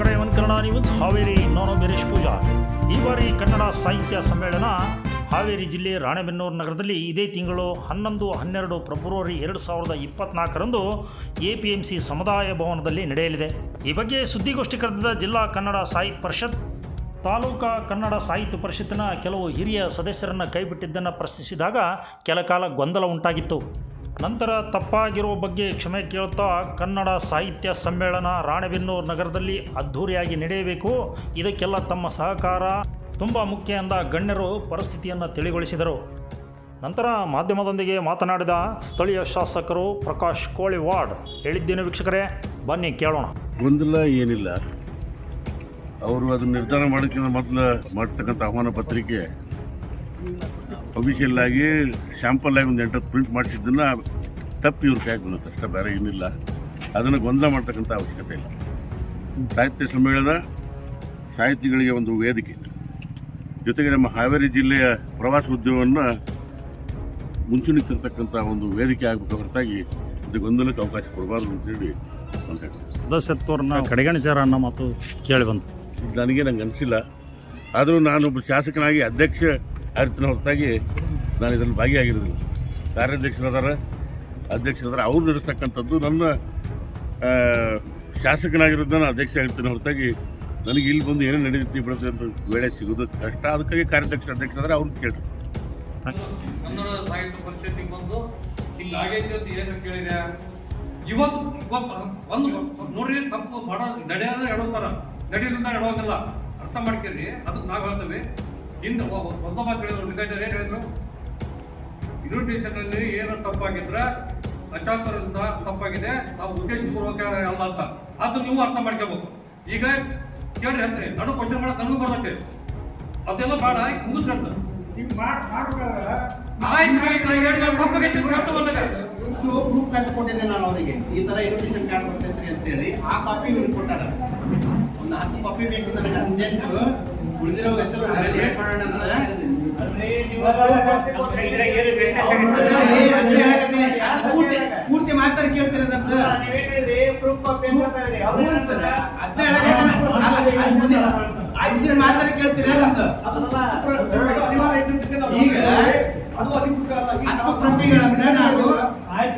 Kannada news Haveri ನಾನು ಬೀರೇಶ್ ಪೂಜಾ. ಈ ಬಾರಿ ಕನ್ನಡ ಸಾಹಿತ್ಯ ಸಮ್ಮೇಳನ ಹಾವೇರಿ ಜಿಲ್ಲೆ ರಾಣೆಬೆನ್ನೂರು ನಗರದಲ್ಲಿ ಇದೇ ತಿಂಗಳು ಹನ್ನೊಂದು, ಹನ್ನೆರಡು ಫೆಬ್ರವರಿ ಎರಡು ಸಾವಿರದ ಇಪ್ಪತ್ನಾಲ್ಕರಂದು ಎ ಪಿ ಎಂ ಸಿ ಸಮುದಾಯ ಭವನದಲ್ಲಿ ನಡೆಯಲಿದೆ. ಈ ಬಗ್ಗೆ ಸುದ್ದಿಗೋಷ್ಠಿ ಕರೆದಿದ್ದ ಜಿಲ್ಲಾ ಕನ್ನಡ ಸಾಹಿತ್ಯ ಪರಿಷತ್, ತಾಲೂಕಾ ಕನ್ನಡ ಸಾಹಿತ್ಯ ಪರಿಷತ್ತಿನ ಕೆಲವು ಹಿರಿಯ ಸದಸ್ಯರನ್ನು ಕೈಬಿಟ್ಟಿದ್ದನ್ನು ಪ್ರಶ್ನಿಸಿದಾಗ ಕೆಲ ಕಾಲ ಗೊಂದಲ ಉಂಟಾಗಿತ್ತು. ನಂತರ ತಪ್ಪಾಗಿರುವ ಬಗ್ಗೆ ಕ್ಷಮೆ ಕೇಳ್ತಾ ಕನ್ನಡ ಸಾಹಿತ್ಯ ಸಮ್ಮೇಳನ ರಾಣೆಬೆನ್ನೂರು ನಗರದಲ್ಲಿ ಅದ್ಧೂರಿಯಾಗಿ ನಡೆಯಬೇಕು. ಇದಕ್ಕೆಲ್ಲ ತಮ್ಮ ಸಹಕಾರ. ತುಂಬ ಮುಖ್ಯ ಎಂದ ಗಣ್ಯರು ಪರಿಸ್ಥಿತಿಯನ್ನು ತಿಳಿಗೊಳಿಸಿದರು. ನಂತರ ಮಾಧ್ಯಮದೊಂದಿಗೆ ಮಾತನಾಡಿದ ಸ್ಥಳೀಯ ಶಾಸಕರು ಪ್ರಕಾಶ್ ಕೋಳಿವಾಡ್ ಹೇಳಿದ್ದೇನು ವೀಕ್ಷಕರೇ, ಬನ್ನಿ ಕೇಳೋಣ. ಗೊಂದಲ ಏನಿಲ್ಲ. ಅವರು ಅದನ್ನು ನಿರ್ಧಾರ ಮಾಡೋಕ್ಕಿಂತ ಮೊದಲು ಮಾಡ್ತಕ್ಕಂಥ ಆಹ್ವಾನ ಪತ್ರಿಕೆ ಅಫಿಷಿಯಲ್ ಆಗಿ ಶಾಂಪಲ್ ಆಗಿ ಒಂದು ಎಂಟತ್ತು ಪ್ರಿಂಟ್ ಮಾಡಿಸಿದ್ದನ್ನ ತಪ್ಪಿ ಇವ್ರ ಕೈಗೆ ಬಂದತ್ತೆ ಅಷ್ಟೇ ಬೇರೆ ಏನಿಲ್ಲ. ಅದನ್ನು ಗೊಂದಲ ಮಾಡ್ತಕ್ಕಂಥ ಅವಶ್ಯಕತೆ ಇಲ್ಲ. ಸಾಹಿತ್ಯ ಸಮ್ಮೇಳನ ಸಾಹಿತಿಗಳಿಗೆ ಒಂದು ವೇದಿಕೆ. ಜೊತೆಗೆ ನಮ್ಮ ಹಾವೇರಿ ಜಿಲ್ಲೆಯ ಪ್ರವಾಸ ಉದ್ಯಮವನ್ನು ಮುಂಚೂಣಿ ತರ್ತಕ್ಕಂಥ ಒಂದು ವೇದಿಕೆ ಆಗಬೇಕು ಹೊರತಾಗಿ ಇದು ಗೊಂದಲಕ್ಕೆ ಅವಕಾಶ ಕೊಡಬಾರ್ದು ಅಂತೇಳಿ ಸದಸ್ಯತ್ವರನ್ನ ಕಡೆಗಣಿಸ್ಯಾರ ಅನ್ನೋ ಮಾತು ಕೇಳಿ ಬಂತು. ನನಗೆ ನಂಗೆ ಅನಿಸಿಲ್ಲ. ಆದರೂ ನಾನೊಬ್ಬ ಶಾಸಕನಾಗಿ ಅಧ್ಯಕ್ಷ ಆಗಿರ್ತೀನಿ ಹೊರತಾಗಿ ನಾನು ಇದನ್ನು ಭಾಗಿಯಾಗಿರೋದಿಲ್ಲ. ಕಾರ್ಯಾಧ್ಯಕ್ಷರಾದಾರ ಅಧ್ಯಕ್ಷರದಾರ ಅವ್ರು ನಡೆಸ್ತಕ್ಕಂಥದ್ದು ನನ್ನ ಶಾಸಕನಾಗಿರೋದು ನಾನು ಅಧ್ಯಕ್ಷ ಆಗಿರ್ತೀನಿ ಹೊರತಾಗಿ ನನಗೆ ಇಲ್ಲಿ ಬಂದು ಏನೇನು ನಡೆಯುತ್ತೆ ಬಿಡುತ್ತೆ ಅಂತ ವೇಳೆ ಸಿಗೋದು ಕಷ್ಟ. ಅದಕ್ಕಾಗಿ ಕಾರ್ಯಾಧ್ಯಕ್ಷ ಅಧ್ಯಕ್ಷರಾದ್ರೆ ಏನು ಇವತ್ತು ಒಂದು ನೋಡ್ರಿ ತಪ್ಪು ಮಾಡೋ ನಡೆಯೋದ್ರೆ ಎಡೋತಾರ ನಡೆಯೋದ್ರಿಂದ ಎಡೋಗಲ್ಲ ಅರ್ಥ ಮಾಡ್ಕೇರಿ, ಅದಕ್ಕೆ ನಾವು ಹೇಳ್ತೇವೆ. ಒಂದ ಮಾತು ಹೇಳಿದ್ರು ಲಿಂಗಾಚಾರ್ಯ ಏನು ಹೇಳಿದ್ರು? ಇನ್ವಿಟೇಷನ್ ಅಲ್ಲಿ ಏನೋ ತಪ್ಪಾಗಿದ್ರೆ ಅಚಾತುರದಿಂದ ತಪ್ಪಾಗಿದೆ ನಾವು ಉದ್ದೇಶಪೂರ್ವಕ ಅಲ್ಲ ಅಂತ. ಅದು ನೀವು ಅರ್ಥ ಮಾಡ್ಕೋಬೇಕು. ಈಗ ಕೇಳ್ರಿ ಅಂತ ನಡು ಕ್ವಶನ್ ಮಾಡಕ್ ನನಗೂ ಬರ್ತೈತೆ. ಅದೆಲ್ಲ ಬೇಡ ಮುಗಿಸ್ರಂತ ಪ್ರೂಫ್ ಕಲ್ತ್ಕೊಂಡಿದ್ದೆ ಕೊಟ್ಟಿದ್ದೆ ನಾನು ಅವರಿಗೆ. ಈ ತರ ಇನ್ವಿಟೇಷನ್ ಕಾರ್ಡ್ ಕೊಡ್ತೇನೆ ಅಂತ ಹೇಳಿ. ಆ ಕಾಪಿ ಇವ್ರಿಗೆ ಕೊಟ್ಟಾರ. ಒಂದು ಪಪ್ಪಿ ಬೇಕು ನನಗೆ ಅರ್ಜೆಂಟ್ ಉಳಿದಿರೋ ಹೆಸರು ಅಂತ ಏನ್ ಮಾಡೋಣ ಹೇಳಕತ್ತೀನಿ. ಪೂರ್ತಿ ಮಾತಾಡಿ ಕೇಳ್ತೀರ ನಮ್ದು ಐದು ಮಾತಾಡಿ ಕೇಳ್ತೀರ ನಮ್ದು ಈಗ ಅದು ಅಧಿಕೃತ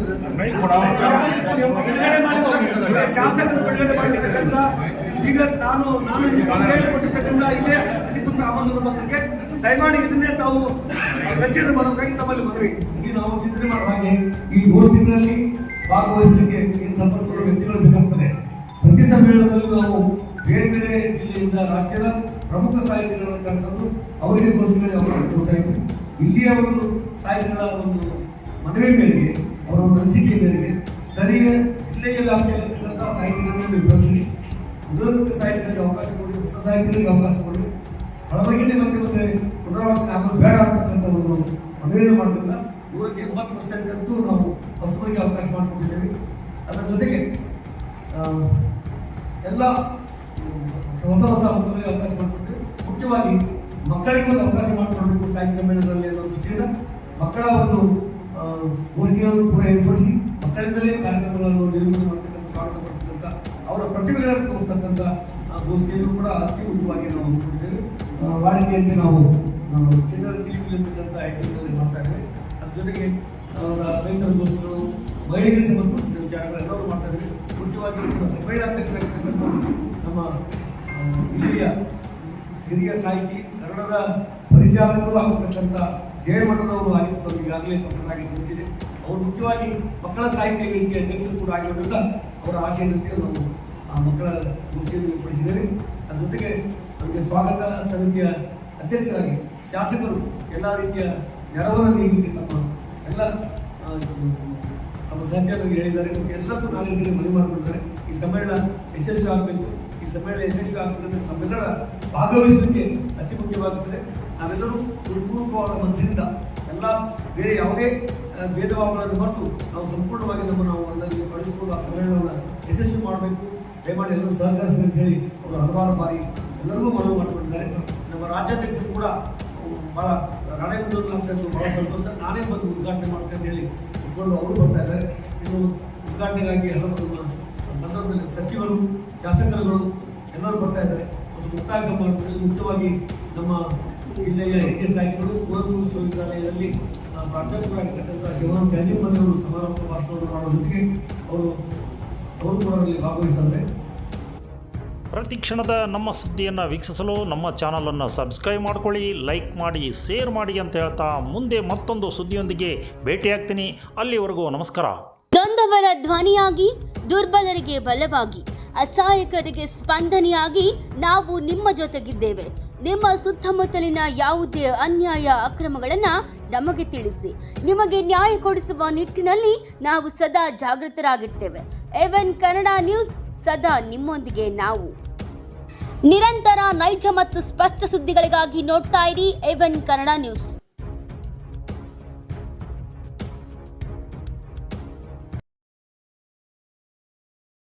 ಬಿಡುಗಡೆ ಈಗ ಶಾಸಕರು ಬಿಡುಗಡೆ ಮಾಡಿರ್ತಕ್ಕಂಥ, ಈಗ ನಾನು ನಾನು ಕೊಟ್ಟಿರ್ತಕ್ಕಂಥ ಇದೇ ಅಧಿಕೃತ ಆಹ್ವಾನದ ಪತ್ರಕ್ಕೆ ದಯಮಾಡಿ ಇದನ್ನೇ ತಾವು ಕಚೇರಿ ಮಾಡೋದಾಗಿ ತಮ್ಮಲ್ಲಿ ಮನವಿ. ಈಗ ನಾವು ಚಿಂತನೆ ಮಾಡುವ ಹಾಗೆ ಈ ಮೂರು ತಿಂಗಳಲ್ಲಿ ಭಾಗವಹಿಸಲಿಕ್ಕೆ ಏನು ಸಂಪರ್ಕ ವ್ಯಕ್ತಿಗಳು ಬೇಕಾಗ್ತದೆ? ಪ್ರತಿ ಸಮ್ಮೇಳನದಲ್ಲೂ ನಾವು ಬೇರೆ ಬೇರೆ ಜಿಲ್ಲೆಯಿಂದ ರಾಜ್ಯದ ಪ್ರಮುಖ ಸಾಹಿತಿಗಳನ್ನು ಕರೆತಂದು ಅವರಿಗೆ ಗೋಷ್ಠಿಗಳಿಗೆ ಅವಕಾಶ ಕೊಡ್ತಾ ಇದ್ದೀವಿ ಇಲ್ಲಿಯ ಒಂದು ಸಾಹಿತ್ಯದ ಒಂದು ಮನವಿ ಮೇರೆಗೆ ಅವರ ಅನಿಸಿಕೆ ಮೇರೆಗೆ ಸ್ಥಳೀಯ ಜಿಲ್ಲೆಯ ವ್ಯಾಪ್ತಿಯಲ್ಲಿರ್ತಕ್ಕಂಥ ಸಾಹಿತ್ಯದಲ್ಲಿ ವಿಭಜನೆ ಉದ್ಯೋಗ ಸಾಹಿತ್ಯದಲ್ಲಿ ಅವಕಾಶ ಕೊಡಿ, ಹೊಸ ಸಾಹಿತ್ಯದಲ್ಲಿ ಅವಕಾಶ ಕೊಡಿ. ಹಳಬರಿಗೆ ಮತ್ತೆ ಮತ್ತೆ ಪುನರಾವರ್ತನೆ ಆಗೋದು ಬೇಡ ಅಂತಕ್ಕಂಥ ಒಂದು ಮನವಿಯನ್ನು ಮಾಡೋದ್ರಿಂದ ನೂರಕ್ಕೆ ಎಂಬತ್ತು ಪರ್ಸೆಂಟ್ ಅಂತೂ ನಾವು ಹೊಸಬರಿಗೆ ಅವಕಾಶ ಮಾಡಿಕೊಟ್ಟಿದ್ದೇವೆ. ಅದರ ಜೊತೆಗೆ ಎಲ್ಲ ಹೊಸ ಹೊಸ ಮಕ್ಕಳಿಗೆ ಅವಕಾಶ ಮಾಡಿಕೊಟ್ಟು ಮುಖ್ಯವಾಗಿ ಮಕ್ಕಳಿಗೆ ಅವಕಾಶ ಮಾಡಿಕೊಡಬೇಕು ಸಾಹಿತ್ಯ ಸಮ್ಮೇಳನದಲ್ಲಿ ಅನ್ನೋ ದೃಷ್ಟಿಯಿಂದ ಮಕ್ಕಳ ಒಂದು ಆ, ಗೋಷ್ಠಿಗಳನ್ನು ಕೂಡ ಏರ್ಪಡಿಸಿ ಸ್ಥಳದಲ್ಲೇ ಕಾರ್ಯಕ್ರಮಗಳನ್ನು ನಿರ್ಮಿಸಿ ಮಾಡ್ತಕ್ಕಂಥ ಸ್ವಾಗತ ಪಡ್ತಕ್ಕಂಥ ಅವರ ಪ್ರತಿಭೆಗಳನ್ನು ತೋರಿಸ್ತಕ್ಕಂಥ ಗೋಷ್ಠಿಯನ್ನು ಕೂಡ ಅತಿ ಮುಖ್ಯವಾಗಿ ನಾವು ಹಮ್ಮಿಕೊಂಡಿದ್ದೇವೆ ವಾಡಿಕೆಯಲ್ಲಿ ನಾವು ಚಿನ್ನರ ಚಿನ್ನದ ಚಿಲಿಪಿ ಅಂತಕ್ಕಂಥ ಐಟಮ್ಗಳಲ್ಲಿ ಮಾಡ್ತಾ ಇದ್ದೇವೆ ಅದ್ರ ಜೊತೆಗೆ ಅವರ ರೈತರ ಗೋಷ್ಠಿಗಳು ಮಹಿಳೆಗೆ ಸಂಬಂಧಪಟ್ಟ ವಿಚಾರಗಳೆಲ್ಲರೂ ಮಾಡ್ತಾ ಇದ್ದೀವಿ ಮುಖ್ಯವಾಗಿ ನಮ್ಮ ಸಮ್ಮೇಳನಾಧ್ಯಕ್ಷರಾಗಿರ್ತಕ್ಕಂಥ ನಮ್ಮ ಹಿರಿಯ ಹಿರಿಯ ಸಾಹಿತಿ ಕನ್ನಡದ ಪರಿಚಾರಕರು ಆಗಿರ್ತಕ್ಕಂಥ ಜಯಮಠದವರು ಆಗಿರ್ತಾರೆ ಈಗಾಗಲೇ ಪತ್ರನಾಗಿ ಬಂದಿದೆ ಅವರು ಮುಖ್ಯವಾಗಿ ಮಕ್ಕಳ ಸಾಹಿತ್ಯ ವೇದಿಕೆ ಅಧ್ಯಕ್ಷರು ಕೂಡ ಆಗಿರೋದ್ರಿಂದ ಅವರ ಆಶಯದಂತೆ ನಾವು ಆ ಮಕ್ಕಳ ಗೋಷ್ಠಿಯನ್ನು ಏರ್ಪಡಿಸಿದ್ದೇವೆ. ಅದ್ರ ಜೊತೆಗೆ ನಮಗೆ ಸ್ವಾಗತ ಸಮಿತಿಯ ಅಧ್ಯಕ್ಷರಾಗಿ ಶಾಸಕರು ಎಲ್ಲ ರೀತಿಯ ನೆರವನ್ನು ನೀಡಲಿಕ್ಕೆ ತಮ್ಮ ಎಲ್ಲ ನಮ್ಮ ಸಹಚರರಿಗೆ ಹೇಳಿದ್ದಾರೆ. ಎಲ್ಲರೂ ನಾಗರಿಕರಿಗೆ ಮನವಿ ಮಾಡಿಕೊಂಡಿದ್ದಾರೆ ಈ ಸಮ್ಮೇಳನ ಯಶಸ್ವಿ ಆಗಬೇಕು. ಈ ಸಮ್ಮೇಳನ ಯಶಸ್ವಿ ಆಗಬೇಕಂದ್ರೆ ನಮ್ಮೆಲ್ಲರ ಭಾಗವಹಿಸಲಿಕ್ಕೆ ಅತಿ ಮುಖ್ಯವಾಗುತ್ತದೆ. ನಾವೆಲ್ಲರೂ ಹೃತ್ಪೂರ್ವಕವಾದ ಮನಸ್ಸಿನಿಂದ ಎಲ್ಲ ಬೇರೆ ಯಾವುದೇ ಭೇದ ಭಾವಗಳನ್ನು ಮರೆತು ನಾವು ಸಂಪೂರ್ಣವಾಗಿ ನಮ್ಮ ನಾವು ಅದರಲ್ಲಿ ಬಳಸಿಕೊಂಡು ಆ ಸಮ್ಮೇಳನವನ್ನು ಯಶಸ್ವಿ ಮಾಡಬೇಕು. ದಯಮಾಡಿ ಎಲ್ಲರೂ ಸಹಕರಿಸಿ ಅಂತ ಹೇಳಿ ಅವರು ಹಲವಾರು ಬಾರಿ ಎಲ್ಲರಿಗೂ ಮನವಿ ಮಾಡಿಕೊಂಡಿದ್ದಾರೆ. ನಮ್ಮ ರಾಜ್ಯಾಧ್ಯಕ್ಷರು ಕೂಡ ಭಾಳ ಅಂತಂದು ಬಹಳ ಸಂತೋಷ. ನಾನೇ ಬಂದು ಉದ್ಘಾಟನೆ ಮಾಡ್ತೇನೆ ಅಂತ ಹೇಳಿ ಇಟ್ಕೊಂಡು ಅವರು ಬರ್ತಾ ಇದ್ದಾರೆ. ಇನ್ನು ಉದ್ಘಾಟನೆಗಾಗಿ ಹಲವು ಸಂದರ್ಭದಲ್ಲಿ ಸಚಿವರು, ಶಾಸಕರುಗಳು ಎಲ್ಲರೂ ಬರ್ತಾ ಇದ್ದಾರೆ. ಒಂದು ಮುಕ್ತಾಯ ಸಮಾರಂಭದಲ್ಲಿ ಮುಖ್ಯವಾಗಿ ನಮ್ಮ ಜಿಲ್ಲೆಯ ಹಿರಿಯ ಸಾಹಿತಿಗಳು ಕುವೆಂಪು ವಿಶ್ವವಿದ್ಯಾಲಯದಲ್ಲಿ ಪ್ರಾಧ್ಯಾಪಕರಾಗಿರ್ತಕ್ಕಂಥ ಶಿವರಾಮ್ ಅವರು ಸಮಾರಂಭ ಭಾಷಣವನ್ನು ಮಾಡೋದಕ್ಕೆ ಅವರು ಅವರು ಕೂಡ ಅಲ್ಲಿ ಭಾಗವಹಿಸ್ತಾರೆ ಪ್ರತಿ ಕ್ಷಣದ ನಮ್ಮ ಸುದ್ದಿಯನ್ನು ವೀಕ್ಷಿಸಲು ನಮ್ಮ ಚಾನಲನ್ನು ಸಬ್ಸ್ಕ್ರೈಬ್ ಮಾಡ್ಕೊಳ್ಳಿ ಲೈಕ್ ಮಾಡಿ ಶೇರ್ ಮಾಡಿ ಅಂತ ಹೇಳ್ತಾ ಮುಂದೆ ಮತ್ತೊಂದು ಸುದ್ದಿಯೊಂದಿಗೆ ಭೇಟಿಯಾಗ್ತೀನಿ. ಅಲ್ಲಿವರೆಗೂ ನಮಸ್ಕಾರ. ನೊಂದವರ ಧ್ವನಿಯಾಗಿ ದುರ್ಬಲರಿಗೆ ಬಲವಾಗಿ ಅಸಹಾಯಕರಿಗೆ ಸ್ಪಂದನೆಯಾಗಿ ನಾವು ನಿಮ್ಮ ಜೊತೆಗಿದ್ದೇವೆ. ನಿಮ್ಮ ಸುತ್ತಮುತ್ತಲಿನ ಯಾವುದೇ ಅನ್ಯಾಯ ಅಕ್ರಮಗಳನ್ನು ನಮಗೆ ತಿಳಿಸಿ. ನಿಮಗೆ ನ್ಯಾಯ ಕೊಡಿಸುವ ನಿಟ್ಟಿನಲ್ಲಿ ನಾವು ಸದಾ ಜಾಗೃತರಾಗಿರ್ತೇವೆ. ಎವೆನ್ ಕನ್ನಡ ನ್ಯೂಸ್, ಸದಾ ನಿಮ್ಮೊಂದಿಗೆ ನಾವು. ನಿರಂತರ ನೈಜ ಮತ್ತು ಸ್ಪಷ್ಟ ಸುದ್ದಿಗಳಿಗಾಗಿ ನೋಡ್ತಾ ಇರಿ ಎವೆನ್ ಕನ್ನಡ ನ್ಯೂಸ್.